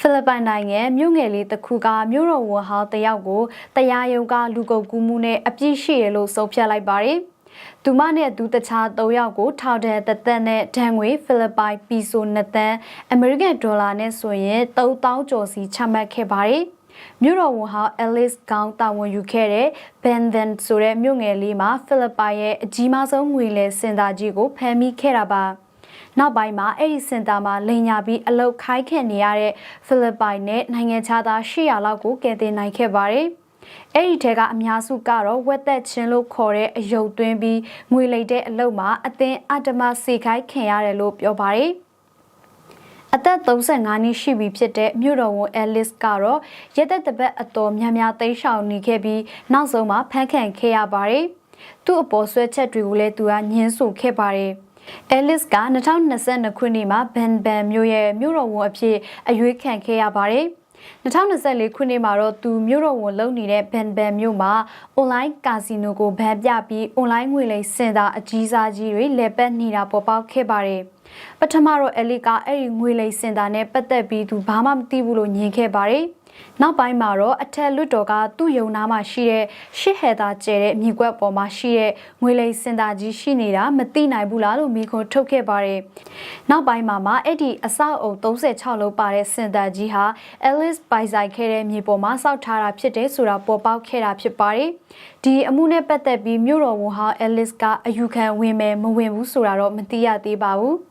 ဖိလစ်ပိုင်နိုင်ငံမြို့ငယ်လေးတစ်ခုကမြို့တော်ဝန်ဟောင်းတယောက်ကိုတရားရုံးကလူကုန်ကူးမှုနဲ့အပြစ်ရှိရလို့ဆုံးဖြတ်လိုက်ပါတယ်။သူမနဲ့သူတခြား၃ယောက်ကိုထောက်တဲ့သက်သက်နဲ့ဒဏ်ငွေဖိလစ်ပိုင်ပီဆို2သန်းအမေရိကန်ဒေါ်လာနဲ့ဆိုရင်3000ကျော်စီချမှတ်ခဲ့ပါတယ်။မြို့တော်ဝန်ဟောင်း Alice ကောင်းတာဝန်ယူခဲ့တဲ့ Ben Van ဆိုတဲ့မြို့ငယ်လေးမှာဖိလစ်ပိုင်ရဲ့အကြီးမားဆုံးငွေလဲစင်တာကြီးကိုဖမ်းမိခဲ့တာပါ။ နောက်ပိုင်းမှာအဲ့ဒီစင်တာမှာလိန်ညာပြီးအလုတ်ခိုင်းခဲ့နေရတဲ့ဖိလစ်ပိုင်နဲ့နိုင်ငံခြားသား800လောက်ကိုကယ်တင်နိုင်ခဲ့ပါတယ်။အဲ့ဒီထဲကအများစုကတော့ဝက်သက်ချင်းလို့ခေါ်တဲ့အယုတ်သွင်းပြီးငွေလိတ်တဲ့အလုတ်မှာအသင်းအတ္တမစေခိုင်းခင်ရတယ်လို့ပြောပါတယ်။အသက်35နှစ်ရှိပြီဖြစ်တဲ့မြို့တော်ဝန်အဲလစ်ကတော့ရဲသက်တပတ်အတော်များများသိမ်းရှောင်နေခဲ့ပြီးနောက်ဆုံးမှာဖမ်းခံခဲ့ရပါတယ်။သူ့အပေါ်ဆွဲချက်တွေကိုလည်းသူကညှင်းဆိုခဲ့ပါတယ်။ အဲလစ်က2022ခုနှစ်မှာဘန်ဘန်မြို့ရဲ့မြို့တော်ဝန်အဖြစ်အရွေးခံခဲ့ရပါတယ်။2024ခုနှစ်မှာတော့သူမြို့တော်ဝန်လုပ်နေတဲ့ဘန်ဘန်မြို့မှာအွန်လိုင်းကာစီနိုကိုဗန်ပြပြီးအွန်လိုင်းငွေလိမ်စင်တာအကြီးစားကြီးတွေလက်ပတ်နေတာပေါ်ပေါက်ခဲ့ပါတယ်။ပထမတော့အဲလစ်ကအဲ့ဒီငွေလိမ်စင်တာနဲ့ပတ်သက်ပြီးသူဘာမှမသိဘူးလို့ညင်ခဲ့ပါတယ်။ နောက်ပိုင်းမှာတော့အထက်လွတ်တော်ကသူ့ယုံနာမှာရှိတဲ့ရှစ်ဟက်သားကျဲတဲ့မြေကွက်ပေါ်မှာရှိတဲ့ငွေလိမ်စင်တာကြီးရှိနေတာမသိနိုင်ဘူးလားလို့မိခွန်းထုတ်ခဲ့ပါတယ်။နောက်ပိုင်းမှာမှအဲ့ဒီအဆောက်အုံ36လုံးပါတဲ့စင်တာကြီးဟာ Alice ပိုင်ဆိုင်ခဲ့တဲ့မြေပေါ်မှာစောက်ထားတာဖြစ်တယ်ဆိုတာပေါ်ပေါက်ခဲ့တာဖြစ်ပါတယ်။ဒီအမှုနဲ့ပတ်သက်ပြီးမြို့တော်ဝန်ဟောင်း Alice ကအယူခံဝင်မယ်မဝင်ဘူးဆိုတာတော့မသိရသေးပါဘူး။